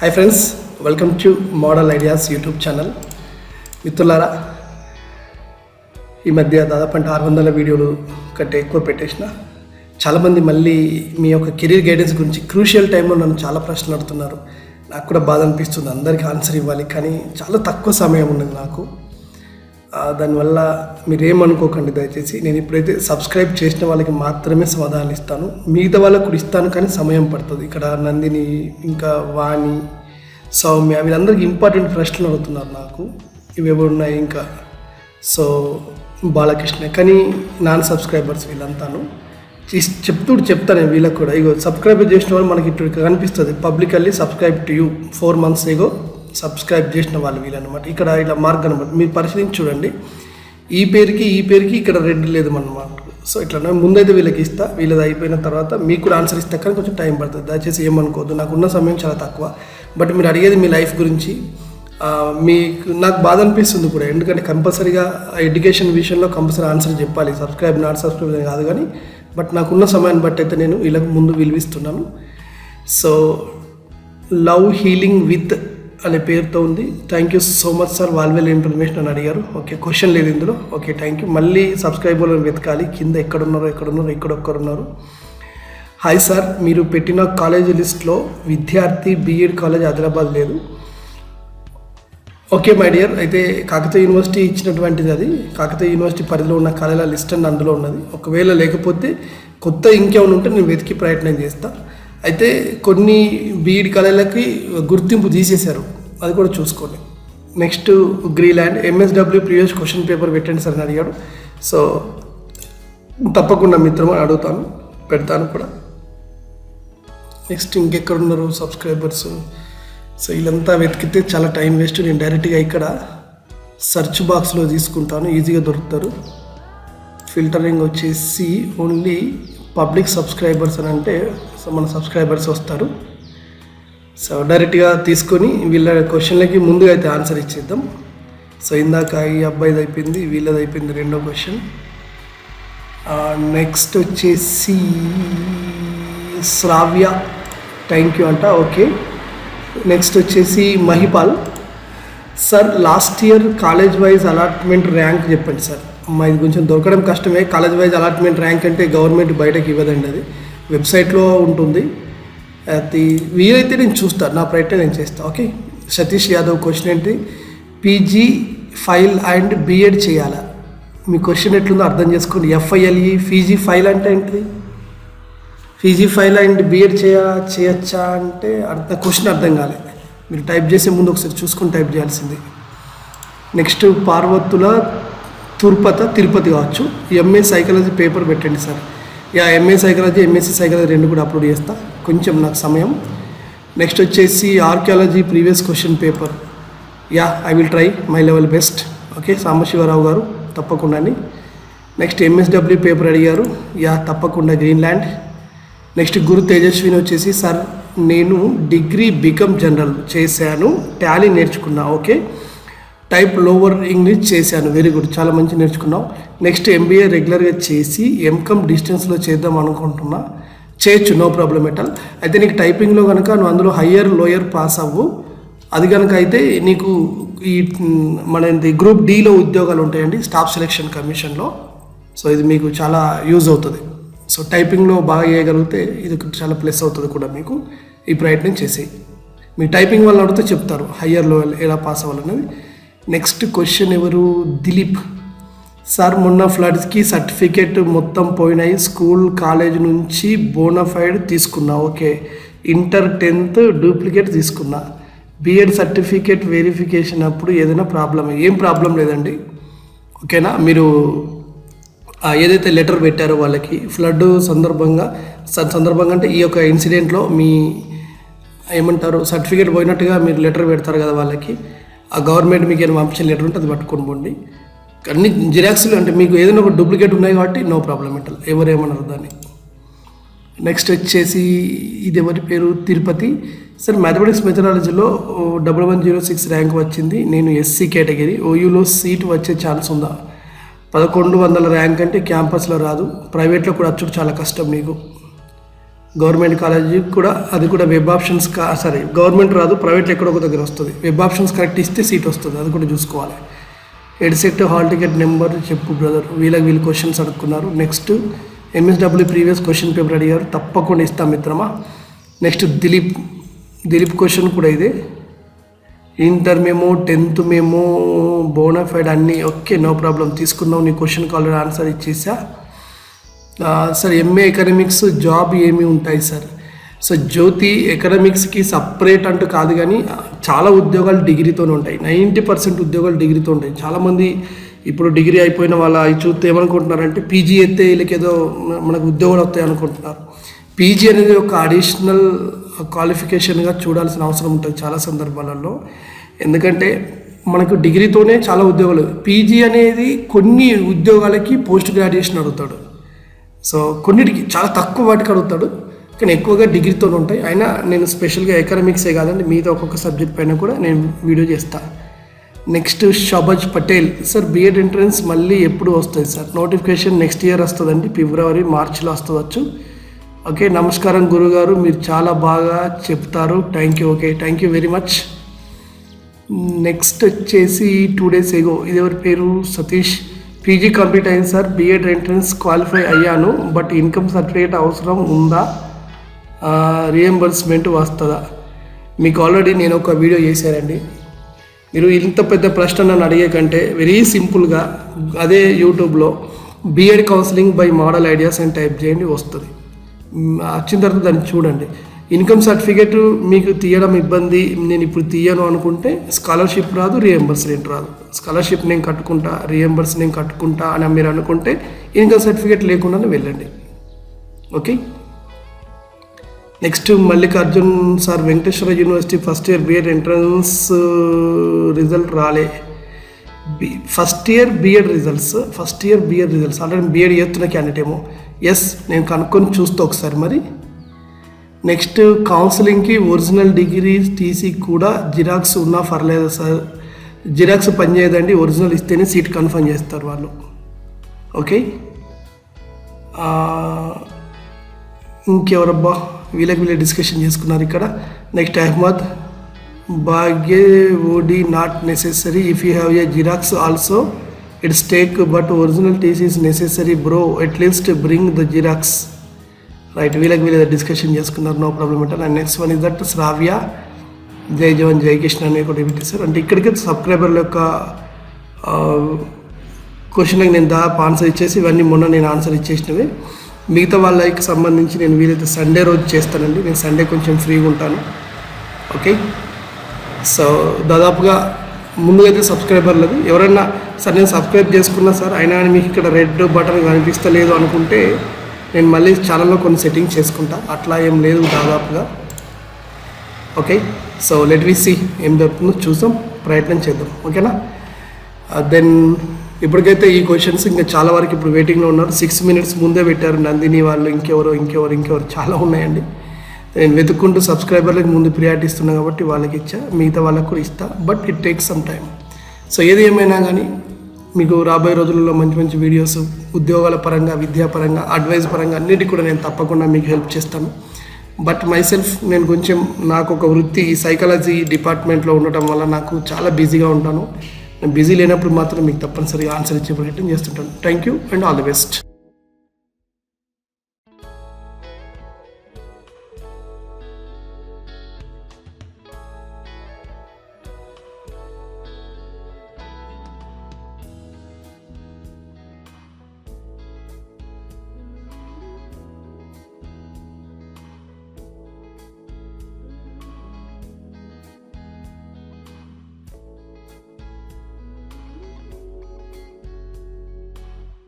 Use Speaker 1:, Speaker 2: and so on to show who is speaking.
Speaker 1: Hi friends welcome to model ideas YouTube channel మిత్రులారా ఈ మధ్య దాదాపు అంటే ఆరు వందల వీడియోలు కంటే ఎక్కువ పెట్టేసిన. చాలామంది మళ్ళీ మీ యొక్క కెరీర్ గైడెన్స్ గురించి క్రూషియల్ టైంలో నన్ను చాలా ప్రశ్నలు అడుగుతున్నారు. నాకు కూడా బాధ అనిపిస్తుంది అందరికీ ఆన్సర్ ఇవ్వాలి కానీ చాలా తక్కువ సమయం ఉన్నది నాకు. దానివల్ల మీరు ఏమనుకోకండి దయచేసి. నేను ఇప్పుడైతే సబ్స్క్రైబ్ చేసిన వాళ్ళకి మాత్రమే సమాధానాలు ఇస్తాను. మిగతా వాళ్ళకు కూడా ఇస్తాను కానీ సమయం పడుతుంది. ఇక్కడ నందిని ఇంకా వాణి సౌమ్య వీళ్ళందరికీ ఇంపార్టెంట్ ప్రశ్నలు అడుగుతున్నారు నాకు. ఇవి ఉన్నాయి ఇంకా? సో బాలకృష్ణ. కానీ నాన్ సబ్స్క్రైబర్స్ వీళ్ళంతాను. చెప్తూ చెప్తాను నేను వీళ్ళకి కూడా. ఇగో సబ్స్క్రైబ్ చేసిన వాళ్ళు మనకి ఇటు కనిపిస్తుంది. Publicly subscribe to you. Four months ago subscribe చేసిన వాళ్ళు వీళ్ళనమాట. ఇక్కడ ఇలా మార్క్ అనమాట. మీరు పరిశీలించి చూడండి. ఈ పేరుకి ఈ పేరుకి ఇక్కడ రెడ్ లేదు అన్నమాట సో ఇట్లా ముందైతే వీళ్ళకి ఇస్తా. వీళ్ళది అయిపోయిన తర్వాత మీకు కూడా ఆన్సర్ ఇస్తా. కానీ కొంచెం టైం పడుతుంది. దయచేసి ఏమనుకోవద్దు. నాకు ఉన్న సమయం చాలా తక్కువ. బట్ మీరు అడిగేది మీ లైఫ్ గురించి మీకు నాకు బాధ అనిపిస్తుంది కూడా. ఎందుకంటే కంపల్సరీగా ఎడ్యుకేషన్ విషయంలో కంపల్సరీ ఆన్సర్ చెప్పాలి. సబ్స్క్రైబ్ నాట్ సబ్స్క్రైబ్ కాదు కానీ బట్ నాకున్న సమయాన్ని బట్టి అయితే నేను వీళ్ళకి ముందు విలువిస్తున్నాను. సో లవ్ హీలింగ్ విత్ అనే పేరుతో ఉంది. Thank you so much sir వాల్వెల్ information అని అడిగారు. ఓకే క్వశ్చన్ లేదు ఇందులో. ఓకే థ్యాంక్ యూ మళ్ళీ సబ్స్క్రైబర్లను వెతకాలి. కింద ఎక్కడున్నారో ఎక్కడున్నారో ఇక్కడ ఒక్కరున్నారు. హాయ్ సార్ మీరు పెట్టిన కాలేజ్ లిస్ట్లో విద్యార్థి బీఎడ్ కాలేజ్ ఆదిలాబాద్ లేదు. ఓకే మై డియర్ అయితే కాకతీయ యూనివర్సిటీ ఇచ్చినటువంటిది అది. కాకతీయ యూనివర్సిటీ పరిధిలో ఉన్న కాలేజీల లిస్ట్ అని అందులో ఉన్నది. ఒకవేళ లేకపోతే కొత్త ఇంకేమైనా ఉంటే నేను వెతికి ప్రయత్నం చేస్తాను అయితే కొన్ని బీఈడి కాలేజీలకి గుర్తింపు తీసేశారు. అది కూడా చూసుకోండి. Next Greenland MSW previous question paper పెట్టండి సార్ అని అడిగాడు. సో తప్పకుండా మిత్రమా అడుగుతాను పెడతాను కూడా. నెక్స్ట్ ఇంకెక్కడ ఉన్నారు సబ్స్క్రైబర్స్ సో వీళ్ళంతా వెతికితే చాలా టైం వేస్ట్ నేను డైరెక్ట్గా ఇక్కడ సెర్చ్ బాక్స్లో తీసుకుంటాను. ఈజీగా దొరుకుతారు. ఫిల్టరింగ్ వచ్చేసి ఓన్లీ పబ్లిక్ సబ్స్క్రైబర్స్ అని అంటే సో మన సబ్స్క్రైబర్స్ వస్తారు. సో డైరెక్ట్గా తీసుకొని వీళ్ళ క్వశ్చన్లకి ముందుగా అయితే ఆన్సర్ ఇచ్చేద్దాం. సో ఇందాక ఈ అబ్బాయిది అయిపోయింది వీళ్ళది అయిపోయింది రెండో క్వశ్చన్. నెక్స్ట్ వచ్చేసి శ్రావ్య. థ్యాంక్ యూ అంట ఓకే. నెక్స్ట్ వచ్చేసి Mahipal. Sir last year college wise allotment rank చెప్పండి సార్. మా ఇది కొంచెం దొరకడం కష్టమే. కాలేజ్ వైజ్ అలాట్మెంట్ ర్యాంక్ అంటే గవర్నమెంట్ బయటకు ఇవ్వదండి అది. వెబ్సైట్లో ఉంటుంది. అది వీలైతే నేను చూస్తాను నా ప్రయత్నం నేను చేస్తాను ఓకే సతీష్ యాదవ్ క్వశ్చన్ ఏంటి? పీజీ ఫైల్ అండ్ బీఎడ్ చేయాలా? మీ క్వశ్చన్ ఎట్లుందో అర్థం చేసుకోండి. ఎఫ్ఐఎల్ఈ పీజీ ఫైల్ అంటే ఏంటిది పీజీ ఫైల్ అండ్ బీఎడ్ చేయ చేయొచ్చా అంటే అర్థం క్వశ్చన్ అర్థం కాలేదు మీరు టైప్ చేసే ముందు ఒకసారి చూసుకొని టైప్ చేయాల్సింది. నెక్స్ట్ పార్వతుల తిరుపతి తిరుపతి కావచ్చు. ఎంఏ సైకాలజీ పేపర్ పెట్టండి sir. Yeah MA psychology MSc psychology రెండు కూడా అప్లోడ్ చేస్తా. కొంచెం నాకు సమయం. నెక్స్ట్ వచ్చేసి archaeology previous question paper yeah I will try my level best okay Sambasivarao గారు తప్పకుండా నెక్స్ట్ ఎంఎస్డబ్ల్యూ పేపర్ అడిగారు. యా తప్పకుండా గ్రీన్లాండ్ నెక్స్ట్ గురు తేజస్విని వచ్చేసి సార్ నేను డిగ్రీ బికమ్ జనరల్ చేశాను టాలీ నేర్చుకున్నా. ఓకే టైప్ లోవర్ ఇంగ్లీష్ చేశాను. Very good. చాలా మంచి నేర్చుకున్నావు. నెక్స్ట్ ఎంబీఏ రెగ్యులర్గా చేసి ఎంకమ్ డిస్టెన్స్లో చేద్దాం అనుకుంటున్నా. చేయొచ్చు. No problem at all. అయితే నీకు టైపింగ్లో కనుక నువ్వు అందులో హయ్యర్ లోయర్ పాస్ అవ్వు. అది కనుక అయితే నీకు ఈ మన గ్రూప్ డీలో ఉద్యోగాలు ఉంటాయండి. స్టాఫ్ సెలెక్షన్ కమిషన్లో. సో ఇది మీకు చాలా యూజ్ అవుతుంది. సో టైపింగ్లో బాగా చేయగలిగితే ఇది చాలా ప్లస్ అవుతుంది కూడా మీకు. ఈ ప్రయత్నం చేసి మీ టైపింగ్ వల్ల అడిగితే చెప్తారు. హయ్యర్ లోయర్ ఎలా పాస్ అవ్వాలనేది. నెక్స్ట్ క్వశ్చన్ ఎవరు? దిలీప్. సార్ మొన్న ఫ్లడ్స్కి సర్టిఫికేట్ మొత్తం పోయినాయి. స్కూల్ కాలేజ్ నుంచి బోనఫైడ్ తీసుకున్నా. ఓకే. ఇంటర్ టెన్త్ డూప్లికేట్ తీసుకున్నా. బిఎడ్ సర్టిఫికేట్ వెరిఫికేషన్ అప్పుడు ఏదైనా ప్రాబ్లం ఏం ప్రాబ్లం లేదండి. ఓకేనా? మీరు ఏదైతే లెటర్ పెట్టారో వాళ్ళకి ఫ్లడ్ సందర్భంగా సందర్భంగా అంటే ఈ యొక్క ఇన్సిడెంట్లో మీ ఏమంటారు సర్టిఫికేట్ పోయినట్టుగా మీరు లెటర్ పెడతారు కదా వాళ్ళకి. ఆ గవర్నమెంట్ మీకు ఏమైనా పంపించిన లెటర్ ఉంటే అది పట్టుకొని పోండి. అన్ని జిరాక్స్లు అంటే మీకు ఏదైనా ఒక డూప్లికేట్ ఉన్నాయి కాబట్టి నో ప్రాబ్లం ఎట్ ఎవరు ఏమన్నారు దాన్ని? నెక్స్ట్ వచ్చేసి ఇది ఎవరి పేరు? Tirupati. Sir mathematics మెథడాలజీలో double one zero six rank వచ్చింది. నేను ఎస్సీ కేటగిరీ ఓయూలో సీట్ వచ్చే ఛాన్స్ ఉందా? పదకొండు వందల ర్యాంక్ అంటే క్యాంపస్లో రాదు. ప్రైవేట్లో కూడా వచ్చుడు చాలా కష్టం నీకు. గవర్నమెంట్ కాలేజీ కూడా అది కూడా వెబ్ ఆప్షన్స్ కా సారీ గవర్నమెంట్ రాదు ప్రైవేట్లో ఎక్కడో ఒక దగ్గర వస్తుంది. వెబ్ ఆప్షన్స్ కరెక్ట్ ఇస్తే సీట్ వస్తుంది అది కూడా చూసుకోవాలి. ఎడ్సెట్ హాల్ టికెట్ నెంబర్ చెప్పు బ్రదర్ వీళ్ళకి వీళ్ళు questions అడుక్కున్నారు next MSW previous question paper అడిగారు. తప్పకుండా ఇస్తాం మిత్రమా. నెక్స్ట్ దిలీప్ దిలీప్ క్వశ్చన్ కూడా ఇదే. ఇంటర్ మేము టెన్త్ మేము బోనఫైడ్ అన్నీ ఓకే నో ప్రాబ్లం తీసుకున్నాం నీ క్వశ్చన్కి ఆల్రెడీ ఆన్సర్ ఇచ్చేసా. సార్ ఎంఏ ఎకనామిక్స్ జాబ్ ఏమి ఉంటాయి సార్? సో జ్యోతి ఎకనామిక్స్కి సపరేట్ అంటూ కాదు కానీ చాలా ఉద్యోగాలు డిగ్రీతోనే ఉంటాయి. నైంటీ పర్సెంట్ ఉద్యోగాలు డిగ్రీతో ఉంటాయి. చాలామంది ఇప్పుడు డిగ్రీ అయిపోయిన వాళ్ళ అవి చూస్తే ఏమనుకుంటున్నారంటే పీజీ అయితే వీళ్ళకి ఏదో మనకు ఉద్యోగాలు వస్తాయి అనుకుంటున్నారు. పీజీ అనేది ఒక అడిషనల్ క్వాలిఫికేషన్గా చూడాల్సిన అవసరం ఉంటుంది చాలా సందర్భాలలో. ఎందుకంటే మనకు డిగ్రీతోనే చాలా ఉద్యోగాలు. పీజీ అనేది కొన్ని ఉద్యోగాలకి పోస్ట్ గ్రాడ్యుయేషన్ అడుగుతాడు. సో కొన్నిటికి చాలా తక్కువ వాటికి అడుగుతాడు. కానీ ఎక్కువగా డిగ్రీతో ఉంటాయి. అయినా నేను స్పెషల్గా ఎకనామిక్సే కాదండి. మిగతా ఒక్కొక్క సబ్జెక్ట్ పైన కూడా నేను వీడియో చేస్తాను next Shahbaz Patel. Sir BEd entrance మళ్ళీ ఎప్పుడు వస్తుంది సార్? నోటిఫికేషన్ నెక్స్ట్ ఇయర్ వస్తుందండి. ఫిబ్రవరి మార్చిలో వస్తుందచ్చు. ఓకే నమస్కారం గురుగారు. మీరు చాలా బాగా చెప్తారు. Thank you okay thank you very much next వచ్చేసి టూ డేస్ ఏగో ఇది ఎవరి పేరు? సతీష్. పీజీ కంప్లీట్ అయింది సార్. బిఎడ్ ఎంట్రన్స్ క్వాలిఫై అయ్యాను. బట్ ఇన్కమ్ సర్టిఫికేట్ అవసరం ఉందా? రియంబర్స్మెంట్ వస్తుందా? మీకు ఆల్రెడీ నేను ఒక వీడియో చేశానండి. మీరు ఇంత పెద్ద ప్రశ్న నన్ను అడిగే కంటే వెరీ సింపుల్గా అదే యూట్యూబ్లో BEd counselling by model ideas అని టైప్ చేయండి వస్తుంది. వచ్చిన తర్వాత దాన్ని చూడండి. ఇన్కమ్ సర్టిఫికేట్ మీకు తీయడం ఇబ్బంది నేను ఇప్పుడు తీయను అనుకుంటే స్కాలర్షిప్ రాదు రియంబర్స్మెంట్ రాదు. స్కాలర్షిప్ నేను కట్టుకుంటా రియంబర్స్ నేను కట్టుకుంటా అని మీరు అనుకుంటే ఇన్కమ్ సర్టిఫికేట్ లేకుండానే వెళ్ళండి. Okay? Next Mallikarjun sir Venkateswara university first year BEd entrance result రాలే. B first year BEd results first year BEd results. Already BEd చేస్తున్న క్యాండిడేట్ ఏమో. ఎస్ నేను కనుక్కొని చూస్తా ఒకసారి మరి. నెక్స్ట్ కౌన్సిలింగ్కి ఒరిజినల్ డిగ్రీ టీసీ కూడా జిరాక్స్ ఉన్నా పర్లేదు సార్. జిరాక్స్ పనిచేయదండి ఒరిజినల్ ఇస్తేనే సీట్ కన్ఫర్మ్ చేస్తారు వాళ్ళు. ఓకే? ఇంకెవరబ్బా? వీళ్ళకి వీళ్ళే డిస్కషన్ చేసుకున్నారు ఇక్కడ. Next Ahmed Bhagya OD not necessary if you have a xerox also it's take but original TC is necessary bro at least bring the xerox. Right వీళ్ళకి వీళ్ళ డిస్కషన్ చేసుకున్నారు నో ప్రాబ్లం అంటారు. And next one is that Shravya జై జవాన్ జై కృష్ణ అని కూడా పెట్టేశారు అంటే ఇక్కడికి సబ్స్క్రైబర్ల యొక్క క్వశ్చన్కి నేను దాదాపు ఆన్సర్ ఇచ్చేసి ఇవన్నీ మొన్న నేను ఆన్సర్ ఇచ్చేసినవి. మిగతా వాళ్ళకి సంబంధించి నేను వీలైతే సండే రోజు చేస్తానండి. నేను సండే కొంచెం ఫ్రీగా ఉంటాను. ఓకే సో దాదాపుగా ముందుగా అయితే సబ్స్క్రైబర్లది ఎవరైనా సార్ నేను సబ్స్క్రైబ్ చేసుకున్నా సార్ అయినా కానీ మీకు ఇక్కడ రెడ్ బటన్ కనిపిస్తలేదు అనుకుంటే నేను మళ్ళీ ఛానల్లో కొన్ని సెట్టింగ్స్ చేసుకుంటా. అట్లా ఏం లేదు దాదాపుగా. Okay so let we see ఏం జరుగుతుందో చూసాం ప్రయత్నం చేద్దాం. ఓకేనా దెన్ uh, ఇప్పటికైతే ఈ క్వశ్చన్స్ ఇంకా చాలా వరకు ఇప్పుడు వెయిటింగ్లో ఉన్నారు. సిక్స్ మినిట్స్ ముందే పెట్టారు నందిని వాళ్ళు ఇంకెవరో ఇంకెవరు ఇంకెవరు చాలా ఉన్నాయండి. నేను వెతుక్కుంటూ సబ్స్క్రైబర్లకు ముందు ప్రియారిటీ ఇస్తున్నా కాబట్టి వాళ్ళకి ఇచ్చా. మిగతా వాళ్ళకు కూడా ఇస్తా. But it takes some time so ఏది ఏమైనా కానీ మీకు రాబోయే రోజులలో మంచి మంచి వీడియోస్ ఉద్యోగాల పరంగా విద్యాపరంగా అడ్వైస్ పరంగా అన్నిటికీ కూడా నేను తప్పకుండా మీకు హెల్ప్ చేస్తాను. బట్ మై సెల్ఫ్ నేను కొంచెం నాకు ఒక వృత్తి సైకాలజీ డిపార్ట్మెంట్లో ఉండటం వల్ల నాకు చాలా బిజీగా ఉంటాను. నేను బిజీ లేనప్పుడు మాత్రం మీకు తప్పనిసరిగా ఆన్సర్ ఇచ్చే ప్రయత్నం చేస్తుంటాను. Thank you and all the best